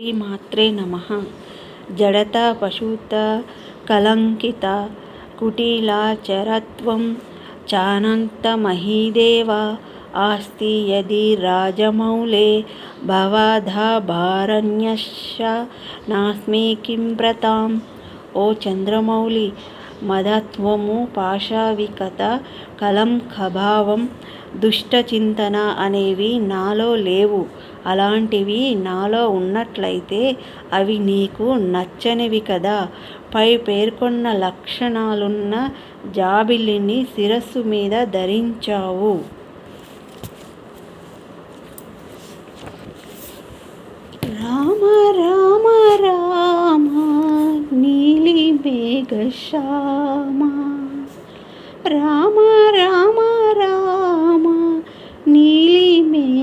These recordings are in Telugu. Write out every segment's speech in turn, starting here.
శ్రీమాత్రే నమ. జడత పశుత కలంకిత కుటీలాచరత్వం చానంతమహీదేవ ఆస్తి యది రాజమౌలే భవధాభారణ్యశ్చ నాస్మి కిం వ్రతాం ఓ చంద్రమౌళి మదత్వము పాశావికత కలంఖభావం దుష్టచింతన అనేవి నాలో లేవు. అలాంటివి నాలో ఉన్నట్లయితే అవి నీకు నచ్చనివి కదా. పై పేర్కొన్న లక్షణాలున్న జాబిల్లిని శిరస్సు మీద ధరించావు. రామ రామ రామ నీలి మేఘశ్యామ రామ రామ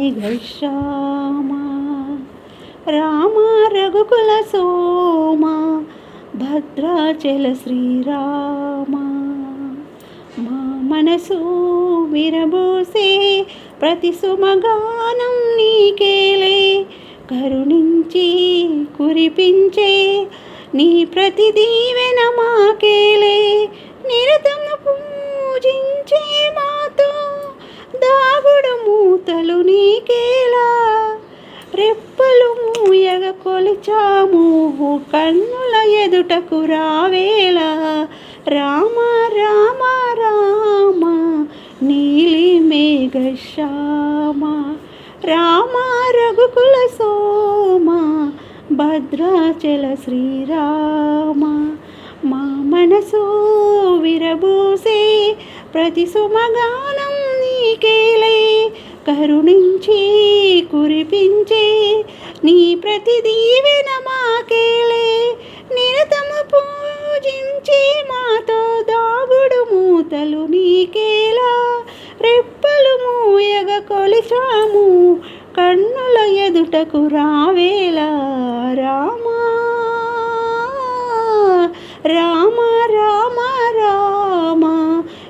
మేఘశ్యామ రామ రఘుకుల సోమ. భద్రాచల శ్రీరామ. మా మనసు విరబోసే ప్రతి సుమగానం నీకేలే. కరుణించి కురిపించే నీ ప్రతి దీవెన మాకేలే. నిరత మూతలు రెప్పలు మూయగ కొలిచాము. కన్నుల ఎదుటకు రావేలా. రామ రామ రామ నీలి మేఘశ్యామ రామ రఘుకుల సోమ భద్రాచల శ్రీరామ. మా మనసు విరబూసే ప్రతి సుమగానం కరుణించి కురిపించే నీ ప్రతి దీవెన మాకేలే. నిరతము పూజించే మాతో దాగుడు మూతలు నీకేలా. రెప్పలు మూయగ కొలిచాము కన్నుల ఎదుటకు రావేలా. రామా రామ రామ రామ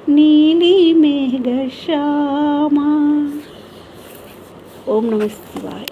నీలి మేఘశ్యామ ఓం నమ శివాయ